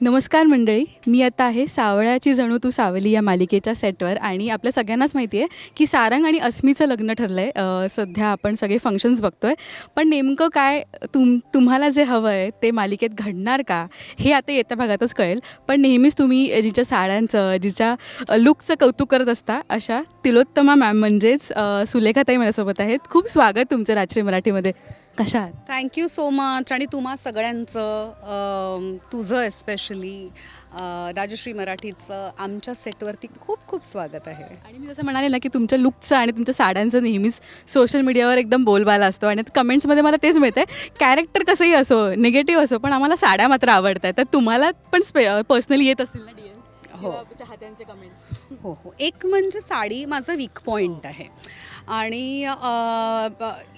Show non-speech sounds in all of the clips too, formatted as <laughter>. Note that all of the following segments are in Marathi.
नमस्कार मंडळी मी आता आहे सावळ्याची जणू तू सावली या मालिकेच्या सेटवर आणि आपल्या सगळ्यांनाच माहिती आहे की सारंग आणि अस्मीचं लग्न ठरलं आहे सध्या आपण सगळे फंक्शन्स बघतोय. पण नेमकं काय तुम तुम्हाला जे हवं आहे ते मालिकेत घडणार का हे आता येत्या भागातच कळेल. पण नेहमीच तुम्ही जिच्या साड्यांचं जिच्या लुकचं कौतुक करत असता अशा तिलोत्तमा मॅम म्हणजेच सुलेखाताई माझ्यासोबत आहेत. खूप स्वागत तुमचं रात्री मराठीमध्ये. कशा आहात थँक्यू सो मच आणि तुम्हा सगळ्यांचं तुझं एस्पेशली राजश्री मराठीचं आमच्या सेटवरती खूप खूप स्वागत आहे. आणि मी जसं म्हणाले ना की तुमच्या लुकचं आणि तुमच्या साड्यांचं नेहमीच सोशल मीडियावर एकदम बोलबाला असतो. आणि कमेंट्समध्ये मला तेच मिळतं आहे कॅरेक्टर कसंही असो निगेटिव्ह असो पण आम्हाला साड्या मात्र आवडत आहेत तर तुम्हाला पण स्पे पर्सनली येत असतील ना डी हो. चाहत्यांचे कमेंट्स हो हो. एक म्हणजे साडी माझं वीक पॉईंट आहे. आणि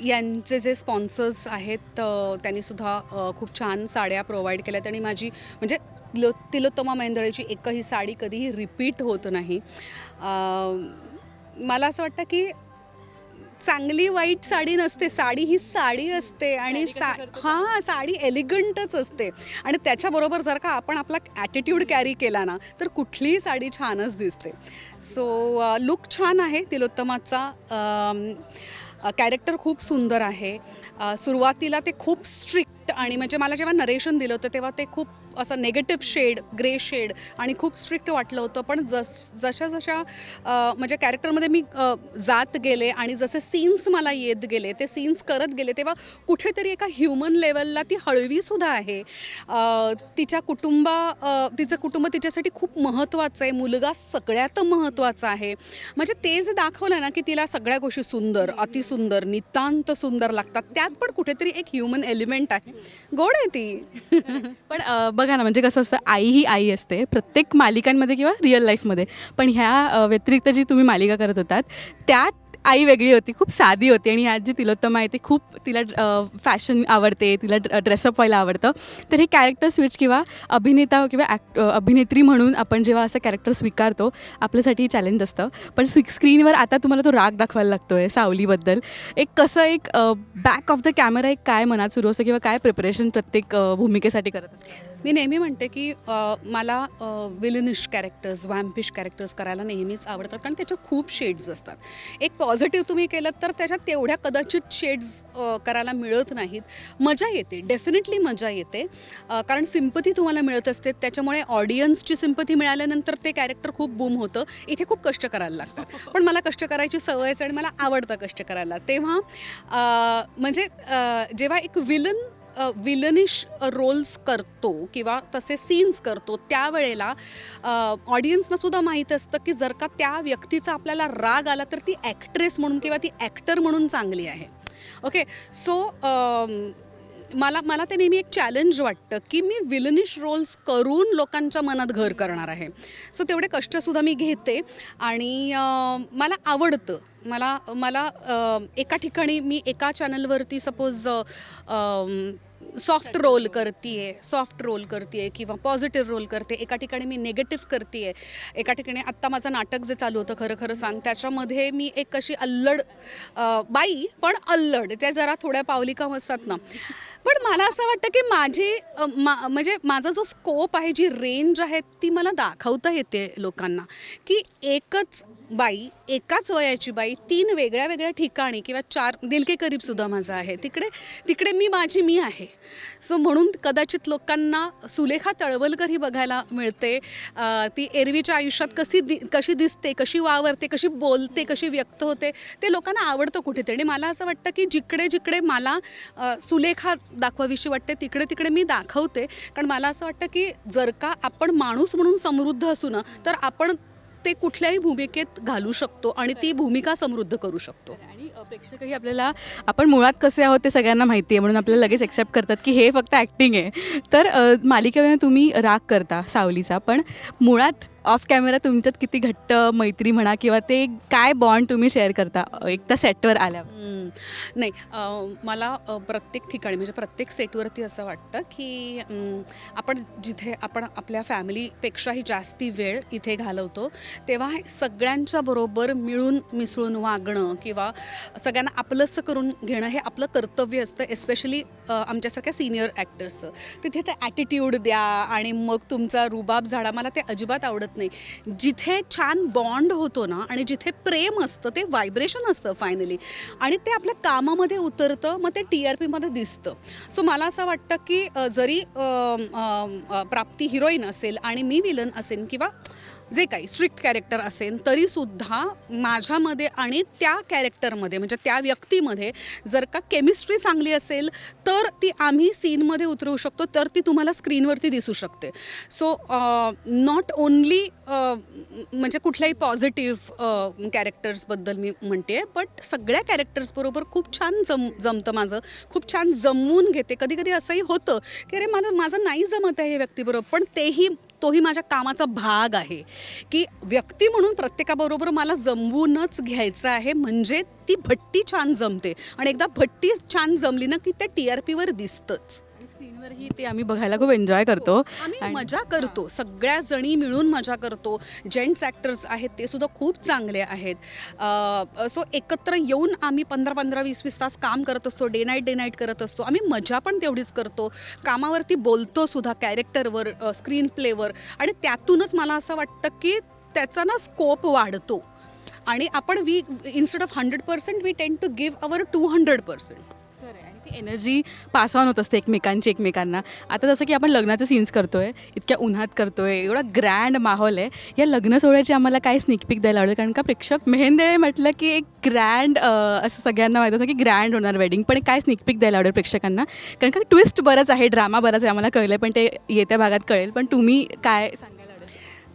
यांचे जे स्पॉन्सर्स आहेत त्यांनीसुद्धा खूप छान साड्या प्रोव्हाइड केल्यात आणि माझी म्हणजे लो तिलोत्तमा मेंदळेची एकही साडी कधीही रिपीट होत नाही. मला असं वाटतं की चांगली वाईट साडी नसते साडी ही साडी असते आणि सा हां साडी एलिगंटच असते. आणि त्याच्याबरोबर जर का आपण आपला ॲटिट्यूड कॅरी केला ना तर कुठलीही साडी छानच दिसते. सो लुक छान आहे तिलोत्तमाचा. कॅरेक्टर खूप सुंदर आहे. सुरुवातीला ते खूप स्ट्रिक्ट आणि म्हणजे मला जेव्हा नरेशन दिलं होतं तेव्हा ते खूप असं नेगेटिव्ह शेड ग्रे शेड आणि खूप स्ट्रिक्ट वाटलं होतं. पण जस जशा जशा माझ्या म्हणजे कॅरेक्टरमध्ये मी जात गेले आणि जसे सीन्स मला येत गेले ते सीन्स करत गेले तेव्हा कुठेतरी एका ह्युमन लेवलला ती हळवीसुद्धा आहे. तिच्या कुटुंबा तिचं कुटुंब तिच्यासाठी खूप महत्त्वाचं आहे. मुलगा सगळ्यात महत्त्वाचा आहे. म्हणजे ते जे दाखवलं ना की तिला सगळ्या गोष्टी सुंदर अतिसुंदर नितांत सुंदर लागतात त्यात पण कुठेतरी एक ह्युमन एलिमेंट आहे. गोड आहे ती. <laughs> पण बघा बघा ना म्हणजे कसं असतं आई ही आई असते प्रत्येक मालिकांमध्ये किंवा रिअल लाईफमध्ये पण ह्या व्यतिरिक्त जी तुम्ही मालिका करत होतात त्यात आई वेगळी होती खूप साधी होती आणि आज जी तिलोत्तमा आहे ती खूप तिला फॅशन आवडते तिला ड्रेसअप व्हायला आवडतं. तर हे कॅरेक्टर स्विच किंवा अभिनेता किंवा ॲक्ट अभिनेत्री म्हणून आपण जेव्हा असं कॅरेक्टर स्वीकारतो आपल्यासाठी चॅलेंज असतं. पण स्वी स्क्रीनवर आता तुम्हाला तो राग दाखवायला लागतो आहे सावलीबद्दल. एक कसं एक बॅक ऑफ द कॅमेरा एक काय मनात सुरू असतं किंवा काय प्रिपरेशन प्रत्येक भूमिकेसाठी करत असतं? मी नेहमी म्हणते की मला विलनिश कॅरेक्टर्स वॅम्पिश कॅरेक्टर्स करायला नेहमीच आवडतात. कारण त्याच्या खूप शेड्स असतात. एक पॉझिटिव्ह तुम्ही केलं तर त्याच्यात तेवढ्या कदाचित शेड्स करायला मिळत नाहीत. मजा येते डेफिनेटली मजा येते. कारण सिंपथी तुम्हाला मिळत असते त्याच्यामुळे ऑडियन्सची सिंपथी मिळाल्यानंतर ते कॅरेक्टर खूप बूम होतं. इथे खूप कष्ट करायला लागतात. पण मला कष्ट करायची सवय आहे आणि मला आवडतं कष्ट करायला. तेव्हा म्हणजे जेव्हा एक विलन विलनिश रोल्स करतो किंवा तसे सीन्स करतो त्यावेळेला ऑडियन्सना सुद्धा माहीत असतं की जर का त्या व्यक्तीचा आपल्याला राग आला तर ती ॲक्ट्रेस म्हणून किंवा ती ॲक्टर म्हणून चांगली आहे. ओके सो मला मला ते नेहमी एक चॅलेंज वाटतं की मी विलनिश रोल्स करून लोकांच्या मनात घर करणार आहे. सो तेवढे कष्टसुद्धा मी घेते आणि मला आवडतं. मला मला एका ठिकाणी मी एका चॅनलवरती सपोज सॉफ्ट रोल करते सॉफ्ट रोल करते किंवा पॉझिटिव्ह रोल करते एका ठिकाणी मी नेगेटिव्ह करते एका ठिकाणी आत्ता माझं नाटक जे चालू होतं खरं खरं सांग त्याच्यामध्ये मी एक अशी अल्लड बाई पण अल्लड त्या जरा थोड्या पावलिका असतात ना. पण मला असं वाटतं की माझी मा म्हणजे माझा जो स्कोप आहे जी रेंज आहे ती मला दाखवता येते लोकांना. की एकच बाई एकाच वयाची बाई तीन वेगळ्या वेगळ्या ठिकाणी किंवा चार दिलके करीबसुद्धा माझा आहे. तिकडे तिकडे मी माझी मी आहे. सो म्हणून कदाचित लोकांना सुलेखा तळवलकर ही बघायला मिळते. ती एरवीच्या आयुष्यात कशी दि कशी दिसते कशी वावरते कशी बोलते कशी व्यक्त होते ते लोकांना आवडतं कुठेतरी. आणि मला असं वाटतं की जिकडे जिकडे मला सुलेखा दाखवावीशी वाटते तिकडे तिकडे मी दाखवते. कारण मला असं वाटतं की जर का आपण माणूस म्हणून समृद्ध असू ना तर आपण ते कुठल्याही भूमिकेत घालू शकतो आणि ती भूमिका समृद्ध करू शकतो. आणि प्रेक्षकही आपल्याला आपण मुळात कसे आहोत ते सगळ्यांना माहिती आहे म्हणून आपल्याला लगेच एक्सेप्ट करतात की हे फक्त ॲक्टिंग आहे. तर मालिकेमध्ये तुम्ही राग करता सावलीचा पण मुळात ऑफ कॅमेरा तुमच्यात किती घट्ट मैत्री म्हणा किंवा ते काय बॉन्ड तुम्ही शेअर करता एकदा सेटवर आल्या नाही मला प्रत्येक ठिकाणी म्हणजे प्रत्येक सेटवरती असं वाटतं की आपण जिथे आपण आपल्या फॅमिलीपेक्षाही जास्ती वेळ इथे घालवतो तेव्हा हे सगळ्यांच्या बरोबर मिळून मिसळून वागणं किंवा सगळ्यांना आपलंसं करून घेणं हे आपलं कर्तव्य असतं एस्पेशली आमच्यासारख्या सिनियर ॲक्टर्सचं तिथे ते ॲटिट्यूड द्या आणि मग तुमचा रुबाब झाडा. मला ते अजिबात आवडत नाही. जिथे छान बॉन्ड होतो ना आणि जिथे प्रेम असतं ते व्हायब्रेशन असतं फायनली आणि ते आपल्या कामामध्ये उतरतं मग ते टी आर पीमध्ये दिसतं. सो मला असं वाटतं की जरी प्राप्ती हिरोईन असेल आणि मी विलन असेल किंवा जे काही स्ट्रिक्ट कॅरेक्टर असेल तरीसुद्धा माझ्यामध्ये आणि त्या कॅरेक्टरमध्ये म्हणजे त्या व्यक्तीमध्ये जर का केमिस्ट्री चांगली असेल तर ती आम्ही सीनमध्ये उतरवू शकतो तर ती तुम्हाला स्क्रीनवरती दिसू शकते. सो नॉट ओनली म्हणजे कुठल्याही पॉझिटिव्ह कॅरेक्टर्सबद्दल मी म्हणते आहे बट सगळ्या कॅरेक्टर्सबरोबर खूप छान जम जमतं माझं. खूप छान जमवून घेते. कधी कधी असंही होतं की अरे मला माझं नाही जमत आहे या व्यक्तीबरोबर पण तेही तोही माझ्या कामाचा भाग आहे. की व्यक्ती म्हणून प्रत्येकाबरोबर मला जमवूनच घ्यायचं आहे. म्हणजे ती भट्टी छान जमते. आणि एकदा भट्टी छान जमली ना की ते टी आर पीवर दिसतंच. स्क्रीनवरही ते आम्ही बघायला खूप एन्जॉय करतो. आम्ही आणि- मजा करतो. सगळ्या जणी मिळून मजा करतो. जेंट्स ॲक्टर्स आहेत ते सुद्धा खूप चांगले आहेत. सो एकत्र येऊन आम्ही पंधरा पंधरा वीस वीस तास काम करत असतो डे नाईट डे नाईट करत असतो. आम्ही मजा पण तेवढीच करतो. कामावरती बोलतो सुद्धा कॅरेक्टरवर स्क्रीन प्लेवर आणि त्यातूनच मला असं वाटतं की त्याचा ना स्कोप वाढतो. आणि आपण we instead of hundred percent we tend to give our two hundred percent energy pass on होत असते एकमेकांची एकमेकांना. आता जसं की आपण लग्नाचे सीन्स करतोय इतक्या उन्हात करतोय एवढा ग्रँड माहोल आहे. या लग्न सोहळ्याची आम्हाला काय स्निकपिक द्यायला आवडेल? कारण का प्रेक्षक मेहेंदळे म्हटलं की एक ग्रँड असं सगळ्यांना माहीत होतं की ग्रँड होणार वेडिंग पण काय स्निकपिक द्यायला आवडेल प्रेक्षकांना? कारण का ट्विस्ट बरंच आहे ड्रामा बराच आहे आम्हाला कळलं पण ते येत्या भागात कळेल. पण तुम्ही काय सांगायला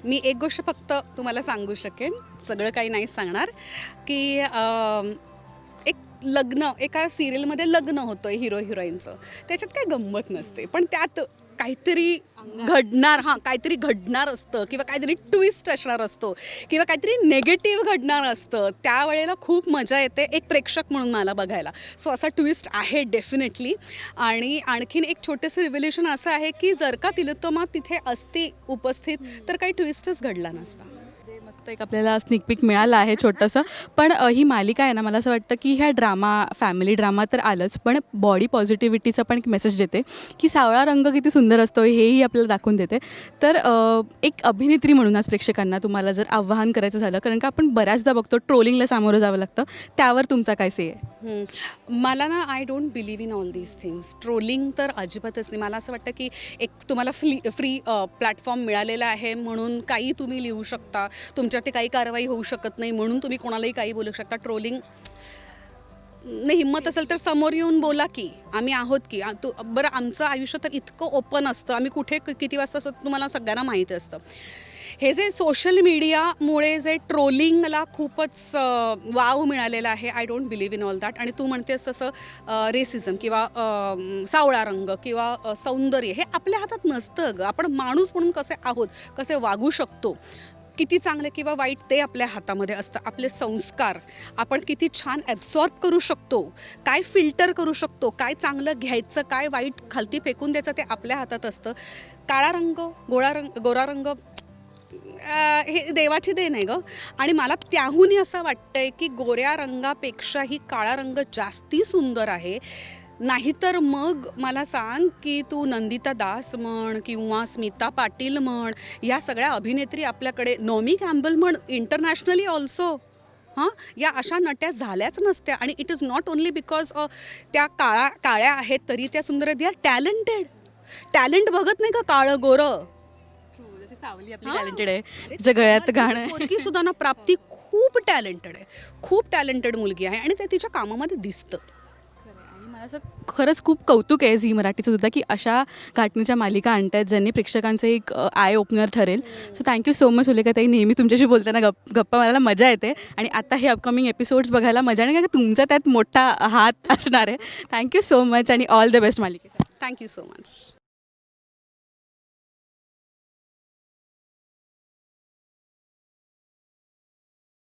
मी एक गोष्ट फक्त तुम्हाला सांगू शकेन. सगळं काही नाही सांगणार. की लग्न एका सिरियलमध्ये लग्न होतं हिरो हिरोईनचं त्याच्यात काय गंमत नसते. पण त्यात काहीतरी घडणार हां काहीतरी घडणार असतं किंवा काहीतरी ट्विस्ट असणार असतो किंवा काहीतरी नेगेटिव्ह घडणार असतं. त्यावेळेला खूप मजा येते एक प्रेक्षक म्हणून मला बघायला. सो असा ट्विस्ट आहे डेफिनेटली आणि आणखीन एक छोटंसं रिव्होल्युशन असं आहे की जर का तिलोत्तमा तिथे असती उपस्थित तर काही ट्विस्टच घडला नसता. फक्त एक आपल्याला स्निक पिक मिळालं आहे छोटंसं. पण अ, ही मालिका आहे ना मला असं वाटतं की ह्या ड्रामा फॅमिली ड्रामा तर आलंच. पण बॉडी पॉझिटिव्हिटीचा पण एक मेसेज देते की सावळा रंग किती सुंदर असतो हेही आपल्याला दाखवून देते. तर अ, एक अभिनेत्री म्हणून आज प्रेक्षकांना तुम्हाला जर आव्हान करायचं झालं कारण का आपण बऱ्याचदा बघतो ट्रोलिंगला सामोरं जावं लागतं. त्यावर तुमचा काय से आहे? हम्म. मला ना I don't believe in all these things trolling तर अजिबातच नाही. मला असं वाटतं की एक तुम्हाला फ्री फ्री प्लॅटफॉर्म मिळालेला आहे म्हणून काही तुम्ही लिहू शकता. तुमच्या त्याच्यावरती काही कारवाई होऊ शकत नाही म्हणून तुम्ही कोणालाही काही बोलू शकता. ट्रोलिंग नाही हिंमत असेल तर समोर येऊन बोला की आम्ही आहोत की. आ- तू बरं आमचं आयुष्य तर इतकं ओपन असतं. आम्ही कुठे क- किती वाजता असं तुम्हाला सगळ्यांना माहिती असतं. हे जे सोशल मीडियामुळे जे ट्रोलिंगला खूपच अ, वाव मिळालेला आहे. I don't believe in all that आणि तू म्हणतेस तसं रेसिझम किंवा अ, सावळा रंग किंवा अ, सौंदर्य हे आपल्या हातात नसतं ग. आपण माणूस म्हणून कसे आहोत कसे वागू शकतो? किती चांगले किंवा वाईट ते आपल्या हातामध्ये असतं. आपले संस्कार आपण किती छान ॲब्सॉर्ब करू शकतो. काय फिल्टर करू शकतो. काय चांगलं घ्यायचं काय वाईट खालती फेकून द्यायचं ते आपल्या हातात असतं. काळा रंग गोळा रंग गोरा रंग हे देवाची देण आहे ग. आणि मला त्याहूनही असं वाटतंय की गोऱ्या रंगापेक्षाही काळा रंग जास्ती सुंदर आहे. नाहीतर मग मला सांग की तू नंदिता दास म्हण किंवा स्मिता पाटील म्हण या सगळ्या अभिनेत्री आपल्याकडे नॉमी कॅम्बल म्हण इंटरनॅशनली ऑल्सो हां? या अशा नट्या झाल्याच नसत्या. आणि it is not only because त्या काळा काळ्या आहेत तरी त्या सुंदर दे आर टॅलेंटेड टॅलेंट बघत नाही का काळं गोरं? सावली आपली टॅलेंटेड आहे. गाणं. मुलगी सुद्धा ना प्राप्ती खूप टॅलेंटेड आहे. खूप टॅलेंटेड मुलगी आहे. आणि ते तिच्या कामामध्ये दिसतं. मला असं खरंच खूप कौतुक आहे झी मराठीचं सुद्धा की अशा घाटणीच्या मालिका आणतायत ज्यांनी प्रेक्षकांचं एक आय ओपनर ठरेल. So thank you so much ताई. नेहमी तुमच्याशी बोलताना गप गप्पा मारायला मजा येते. आणि आता हे अपकमिंग एपिसोड्स बघायला मजा नाही कारण का तुमचा त्यात मोठा हात असणार आहे. थँक्यू सो मच आणि ऑल द बेस्ट मालिकेसाठी. Thank you so much